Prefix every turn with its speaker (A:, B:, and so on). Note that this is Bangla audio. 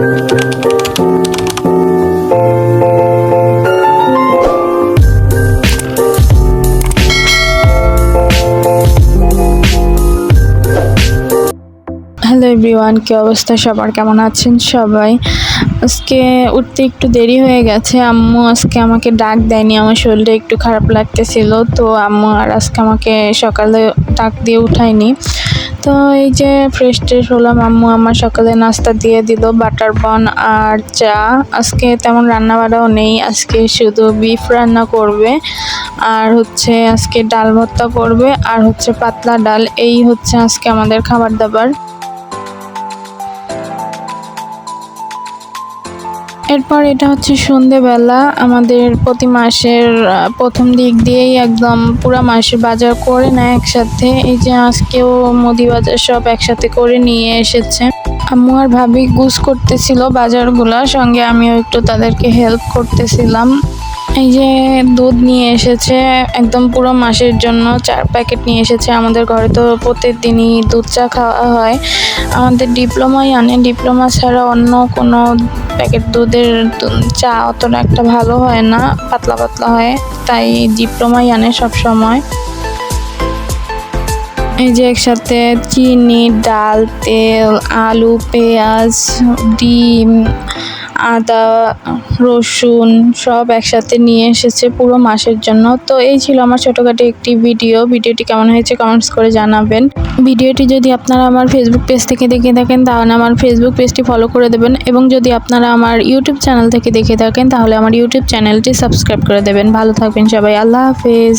A: হ্যালো অবস্থা? সবার কেমন আছেন সবাই? আজকে উঠতে একটু দেরি হয়ে গেছে। আম্মু আজকে আমাকে ডাক দেয়নি, আমার শরীরটা একটু খারাপ লাগতেছিল। তো আম্মু আর আজকে আমাকে সকালে ডাক দিয়ে উঠায়নি। তো এই যে ফ্রেশ ট্রেশ হলাম, আম্মু আমার সকালে নাস্তা দিয়ে দিল, বাটার বন আর চা। আজকে তেমন রান্না বাড়াও নেই, আজকে শুধু বিফ রান্না করবে, আর হচ্ছে আজকে ডাল ভর্তা করবে, আর হচ্ছে পাতলা ডাল, এই হচ্ছে আজকে আমাদের খাবার দাবার। এরপর এটা হচ্ছে সন্ধেবেলা। আমাদের প্রতি মাসের প্রথম দিক দিয়েই একদম পুরো মাসের বাজার করে নেয় একসাথে। এই যে আজকেও মুদি বাজার সব একসাথে করে নিয়ে এসেছে। আম্মু আর ভাবি গুছ করতেছিল বাজারগুলা, সঙ্গে আমিও একটু তাদেরকে হেল্প করতেছিলাম। এই যে দুধ নিয়ে এসেছে, একদম পুরো মাসের জন্য চার প্যাকেট নিয়ে এসেছে। আমাদের ঘরে তো প্রত্যেক দিনই দুধ চা খাওয়া হয়। আমাদের ডিপ্লোমাই আনে, ডিপ্লোমা ছাড়া অন্য কোনো প্যাকেট দুধের চা অতটা একটা ভালো হয় না, পাতলা পাতলা হয়, তাই ডিপ্লোমাই আনে সব সময় এই যে একসাথে চিনি, ডাল, তেল, আলু, পেঁয়াজ, ডিম আদা, রসুন সব একসাথে নিয়ে এসেছে পুরো মাসের জন্য। তো এই ছিল আমার ছোটোখাটো একটি ভিডিও ভিডিওটি কেমন হয়েছে কমেন্টস করে জানাবেন। ভিডিওটি যদি আপনারা আমার ফেসবুক পেজ থেকে দেখে থাকেন, তাহলে আমার ফেসবুক পেজটি ফলো করে দেবেন। এবং যদি আপনারা আমার ইউটিউব চ্যানেল থেকে দেখে থাকেন, তাহলে আমার ইউটিউব চ্যানেলটি সাবস্ক্রাইব করে দেবেন। ভালো থাকবেন সবাই। আল্লাহ হাফেজ।